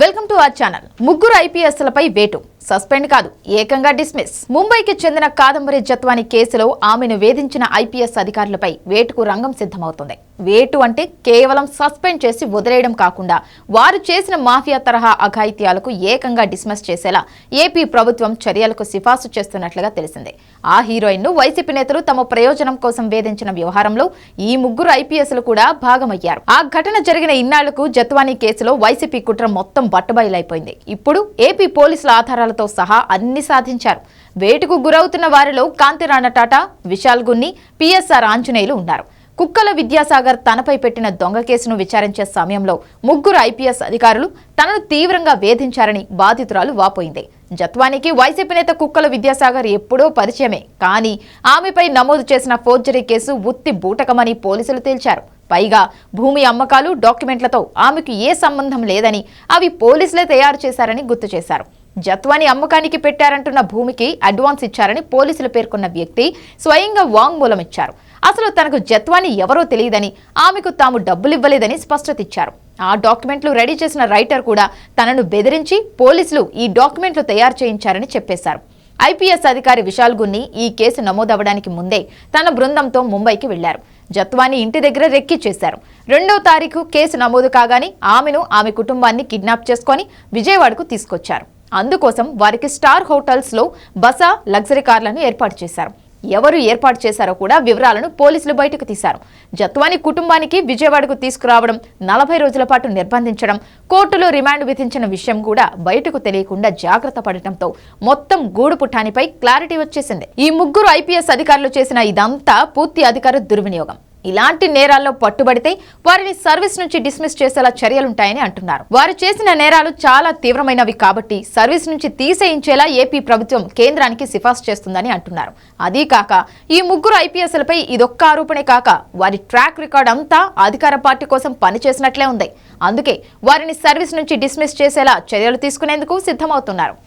Welcome to our channel. ముగ్గురు ఐపీఎస్లపై వేటు. Suspend కాదు ఏకంగా డిస్మిస్ ముంబైకి చెందిన కాదంబరి జత్వాని కేసులో ఆమెను వేధించిన ఐపీఎస్ అధికారులపై వేటుకు రంగం సిద్ధమవుతుంది. వేటు అంటే కేవలం సస్పెండ్ చేసి వదిలేయడం కాకుండా వారు చేసిన మాఫియా తరహా అఘాయిత్యాలకు ఏకంగా డిస్మిస్ చేసేలా ఏపీ ప్రభుత్వం చర్యలకు సిఫార్సు చేస్తున్నట్లుగా తెలిసింది. ఆ హీరోయిన్ను వైసీపీ నేతలు తమ ప్రయోజనం కోసం వేధించిన వ్యవహారంలో ఈ ముగ్గురు ఐపీఎస్లు కూడా భాగమయ్యారు. ఆ ఘటన జరిగిన ఇన్నాళ్ళకు జత్వానీ కేసులో వైసీపీ కుట్ర మొత్తం బట్టబయలైపోయింది. ఇప్పుడు ఏపీ పోలీసుల ఆధారాలతో సహా అన్ని సాధించారు. వేటుకు గురవుతున్న వారిలో కాంతిరాణ టాటా విశాల్ గున్ని పిఎస్ఆర్ ఆంజనేయులు ఉన్నారు. కుక్కల విద్యాసాగర్ తనపై పెట్టిన దొంగ కేసును విచారించే సమయంలో ముగ్గురు ఐపీఎస్ అధికారులు తనను తీవ్రంగా వేధించారని బాధితురాలు వాపోయింది. జత్వానికి వైసీపీ నేత కుక్కల విద్యాసాగర్ ఎప్పుడో పరిచయమే కానీ ఆమెపై నమోదు చేసిన ఫోర్జరీ కేసు ఉత్తి బూటకమని పోలీసులు తేల్చారు. పైగా భూమి అమ్మకాలు డాక్యుమెంట్లతో ఆమెకు ఏ సంబంధం లేదని అవి పోలీసులే తయారు చేశారని గుర్తు చేశారు. జత్వాని అమ్మకానికి పెట్టారంటున్న భూమికి అడ్వాన్స్ ఇచ్చారని పోలీసులు పేర్కొన్న వ్యక్తి స్వయంగా వాంగ్మూలం ఇచ్చారు. అసలు తనకు జత్వాని ఎవరో తెలియదని ఆమెకు తాము డబ్బులివ్వలేదని స్పష్టత ఇచ్చారు. ఆ డాక్యుమెంట్లు రెడీ చేసిన రైటర్ కూడా తనను బెదిరించి పోలీసులు ఈ డాక్యుమెంట్లు తయారు చేయించారని చెప్పేశారు. ఐపీఎస్ అధికారి విశాల్ గున్ని ఈ కేసు నమోదవడానికి ముందే తన బృందంతో ముంబైకి వెళ్ళారు. జత్వాని ఇంటి దగ్గర రెక్కి చేశారు. రెండో తారీఖు కేసు నమోదు కాగానే ఆమెను ఆమె కుటుంబాన్ని కిడ్నాప్ చేసుకొని విజయవాడకు తీసుకొచ్చారు. అందుకోసం వారికి స్టార్ హోటల్స్లో బస లగ్జరీ కార్లను ఏర్పాటు చేశారు. ఎవరు ఏర్పాటు చేశారో కూడా వివరాలను పోలీసులు బయటకు తీశారు. జత్వాని కుటుంబానికి విజయవాడకు తీసుకురావడం నలభై రోజుల పాటు నిర్బంధించడం కోర్టులో రిమాండ్ విధించిన విషయం కూడా బయటకు తెలియకుండా జాగ్రత్త పడటంతో మొత్తం గూడు పుఠానిపై క్లారిటీ వచ్చేసింది. ఈ ముగ్గురు ఐపీఎస్ అధికారులు చేసిన ఇదంతా పూర్తి అధికార దుర్వినియోగం. ఇలాంటి నేరాల్లో పట్టుబడితే వారిని సర్వీస్ నుంచి డిస్మిస్ చేసేలా చర్యలుంటాయని అంటున్నారు. వారు చేసిన నేరాలు చాలా తీవ్రమైనవి కాబట్టి సర్వీస్ నుంచి తీసేయించేలా ఏపీ ప్రభుత్వం కేంద్రానికి సిఫార్సు చేస్తుందని అంటున్నారు. అదీ కాక ఈ ముగ్గురు ఐపీఎస్లపై ఇదొక్క ఆరోపణే కాక వారి ట్రాక్ రికార్డ్ అంతా అధికార పార్టీ కోసం పనిచేసినట్లే ఉంది. అందుకే వారిని సర్వీస్ నుంచి డిస్మిస్ చేసేలా చర్యలు తీసుకునేందుకు సిద్ధమవుతున్నారు.